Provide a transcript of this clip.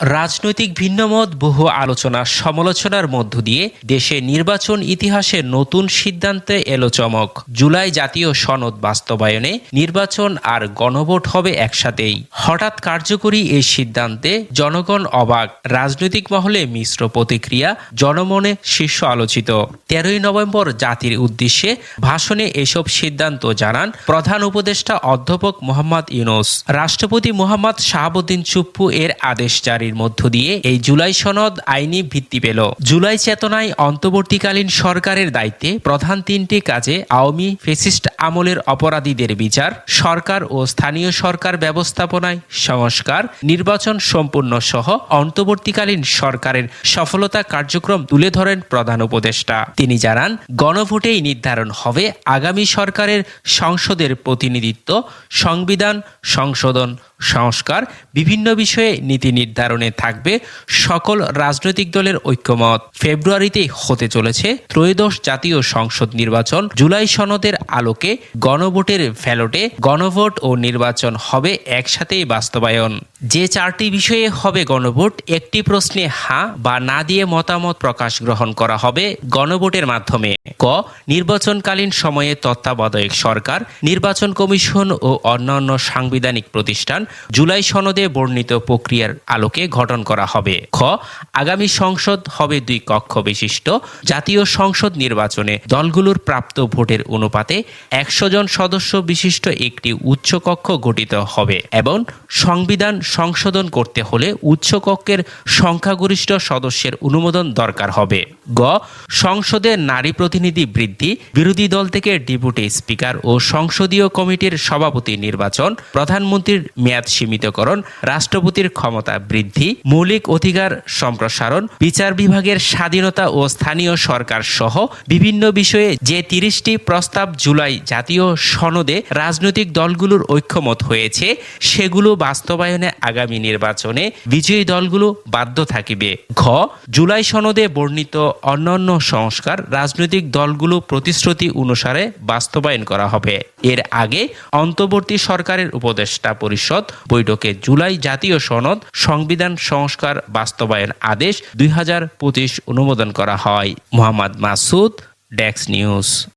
রাজনৈতিক ভিন্নমত, বহু আলোচনা, সমালোচনার মধ্য দিয়ে দেশে নির্বাচন ইতিহাসে নতুন সিদ্ধান্তে এলো চমক। জুলাই জাতীয় সনদ বাস্তবায়নে নির্বাচন আর গণভোট হবে একসাথেই। হঠাৎ কার্যকরী এই সিদ্ধান্তে জনগণ অবাক। রাজনৈতিক মহলে মিশ্র প্রতিক্রিয়া, জনমনে শীর্ষ আলোচিত। তেরোই নভেম্বর জাতির উদ্দেশ্যে ভাষণে এসব সিদ্ধান্ত জানান প্রধান উপদেষ্টা অধ্যাপক মোহাম্মদ ইউনুস। রাষ্ট্রপতি মোহাম্মদ শাহাবুদ্দিন চুপ্পু এর আদেশ জারির মধ্য দিয়ে এই জুলাই সনদ আইনি ভিত্তি পেল। জুলাই চেতনায় অন্তর্বর্তীকালীন সরকারের দায়িত্বে প্রধান তিনটি কাজে আওয়ামী ফেসিস্ট আমলের অপরাধীদের বিচার, সরকার ও স্থানীয় সরকার ব্যবস্থাপনায় সংস্কার, নির্বাচন সম্পূর্ণ সহ অন্তর্বর্তীকালীন সরকারের সফলতা কার্যক্রম তুলে ধরেন প্রধান উপদেষ্টা। তিনি জানান, গণভোটেই নির্ধারণ হবে আগামী সরকারের সংসদের প্রতিনিধিত্ব, সংবিধান, সংশোধন, সংস্কার, বিভিন্ন বিষয়ে নীতি নির্ধারণে থাকবে সকল রাজনৈতিক দলের ঐক্যমত। ফেব্রুয়ারিতেই হতে চলেছে ত্রয়োদশ জাতীয় সংসদ নির্বাচন। জুলাই সনদের আলোকে গণভোটের ভ্যালটে গণভোট ও নির্বাচন হবে একসাথেই বাস্তবায়ন। যে চারটি বিষয়ে হবে গণভোট, একটি প্রশ্নে হা বা না দিয়ে মতামত প্রকাশ গ্রহণ করা হবে গণভোটের মাধ্যমে। ক, নির্বাচনকালীন সময়ে তত্ত্বাবধায়ক সরকার, নির্বাচন কমিশন ও অন্যান্য সাংবিধানিক প্রতিষ্ঠান জুলাই সনদে বর্ণিত প্রক্রিয়ার আলোকে গঠন করা হবে। খ, আগামী সংসদ হবে দুই কক্ষ বিশিষ্ট। জাতীয় সংসদ নির্বাচনে দলগুলোর প্রাপ্ত ভোটের অনুপাতে একশো জন সদস্য বিশিষ্ট একটি উচ্চ কক্ষ গঠিত হবে এবং সংবিধান সংশোধন করতে হলে উচ্চ কক্ষের সংখ্যাগরিষ্ঠ সদস্যের অনুমোদন দরকার হবে। গ, সংসদে নারী প্রতিনিধি বৃদ্ধি, বিরোধী দল থেকে ডেপুটি স্পিকার ও সংসদীয় কমিটির সভাপতি নির্বাচন, প্রধানমন্ত্রীর মেয়াদ সীমিতকরণ, রাষ্ট্রপতির ক্ষমতা বৃদ্ধি, মৌলিক অধিকার সম্প্রসারণ, বিচার বিভাগের স্বাধীনতা ও স্থানীয় সরকার সহ বিভিন্ন বিষয়ে যে তিরিশটি প্রস্তাব জুলাই জাতীয় সনদে রাজনৈতিক দলগুলোর ঐক্যমত হয়েছে, সেগুলো বাস্তবায়নে আগামী নির্বাচনে বিজয়ী দলগুলো বাধ্য থাকিবে। ঘ, জুলাই সনদে বর্ণিত অন্যান্য সংস্কার রাজনৈতিক দলগুলো প্রতিশ্রুতি অনুসারে বাস্তবায়ন করা হবে। এর আগে অন্তর্বর্তী সরকারের উপদেষ্টা পরিষদ বৈঠকে জুলাই জাতীয় সনদ সংবিধান সংস্কার বাস্তবায়ন আদেশ দুই হাজার পঁচিশ অনুমোদন করা হয়। মোহাম্মদ মাসুদ, ডেক্স নিউজ।